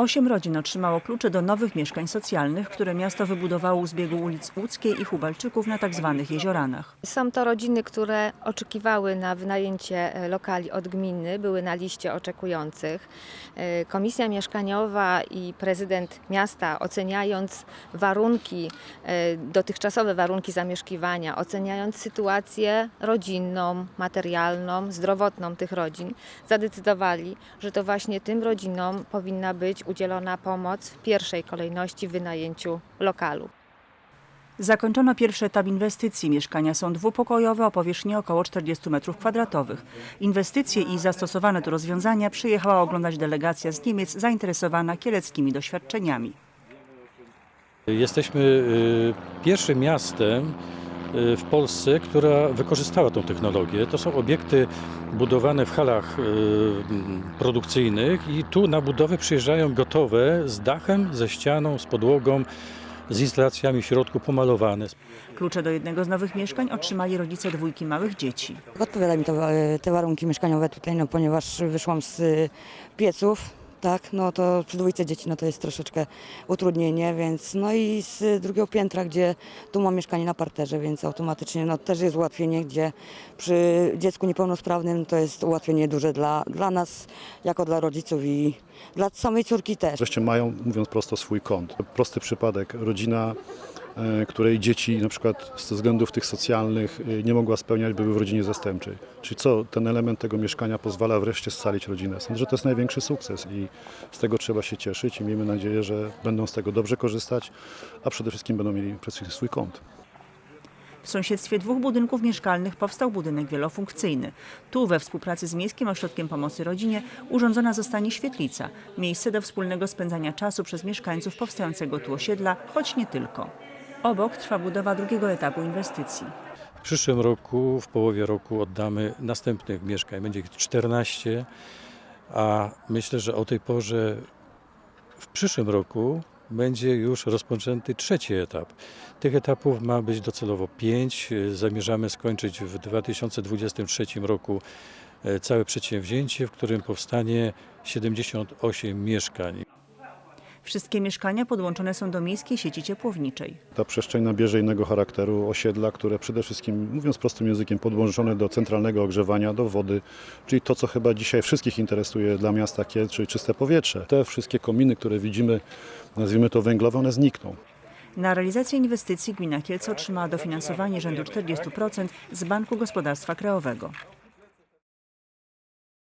Osiem rodzin otrzymało klucze do nowych mieszkań socjalnych, które miasto wybudowało u zbiegu ulic Łódzkiej i Hubalczyków na tzw. jezioranach. Są to rodziny, które oczekiwały na wynajęcie e, lokali od gminy, były na liście oczekujących. E, Komisja mieszkaniowa i prezydent miasta oceniając warunki, e, dotychczasowe warunki zamieszkiwania, oceniając sytuację rodzinną, materialną, zdrowotną tych rodzin, zadecydowali, że to właśnie tym rodzinom powinna być udzielona pomoc w pierwszej kolejności w wynajęciu lokalu. Zakończono pierwszy etap inwestycji. Mieszkania są dwupokojowe o powierzchni około 40 m2. Inwestycje i zastosowane tu rozwiązania przyjechała oglądać delegacja z Niemiec zainteresowana kieleckimi doświadczeniami. Jesteśmy y, pierwszym miastem w Polsce, która wykorzystała tą technologię. To są obiekty budowane w halach y, produkcyjnych i tu na budowę przyjeżdżają gotowe z dachem, ze ścianą, z podłogą, z instalacjami w środku pomalowane. Klucze do jednego z nowych mieszkań otrzymali rodzice dwójki małych dzieci. Odpowiada mi to, e, te warunki mieszkaniowe tutaj, no, ponieważ wyszłam z pieców, tak, no to przy dwójce dzieci no to jest troszeczkę utrudnienie, więc no i z drugiego piętra, gdzie tu mam mieszkanie na parterze, więc automatycznie no też jest ułatwienie, gdzie przy dziecku niepełnosprawnym to jest ułatwienie duże dla, dla nas, jako dla rodziców i dla samej córki też. Wreszcie mają, mówiąc prosto, swój kąt. Prosty przypadek, rodzina, której dzieci na przykład ze względów tych socjalnych e, nie mogła spełniać, były w rodzinie zastępczej. Czyli co, ten element tego mieszkania pozwala wreszcie scalić rodzinę. Sądzę, że to jest największy sukces i z tego trzeba się cieszyć i miejmy nadzieję, że będą z tego dobrze korzystać, a przede wszystkim będą mieli wszystkim swój kąt. W sąsiedztwie dwóch budynków mieszkalnych powstał budynek wielofunkcyjny. Tu we współpracy z Miejskim Ośrodkiem Pomocy Rodzinie urządzona zostanie świetlica, miejsce do wspólnego spędzania czasu przez mieszkańców powstającego tu osiedla, choć nie tylko. Obok trwa budowa drugiego etapu inwestycji. W przyszłym roku, w połowie roku oddamy następnych mieszkań. Będzie ich 14, a myślę, że o tej porze w przyszłym roku będzie już rozpoczęty trzeci etap. Tych etapów ma być docelowo pięć. Zamierzamy skończyć w 2023 roku e, całe przedsięwzięcie, w którym powstanie 78 mieszkań. Wszystkie mieszkania podłączone są do miejskiej sieci ciepłowniczej. Ta przestrzeń nabierze innego charakteru osiedla, które przede wszystkim, mówiąc prostym językiem, podłączone do centralnego ogrzewania, do wody, czyli to, co chyba dzisiaj wszystkich interesuje dla miasta Kiel, czyli czyste powietrze. Te wszystkie kominy, które widzimy, nazwijmy to węglowe, one znikną. Na realizację inwestycji gmina Kielce otrzymała dofinansowanie rzędu 40% z Banku Gospodarstwa Krajowego.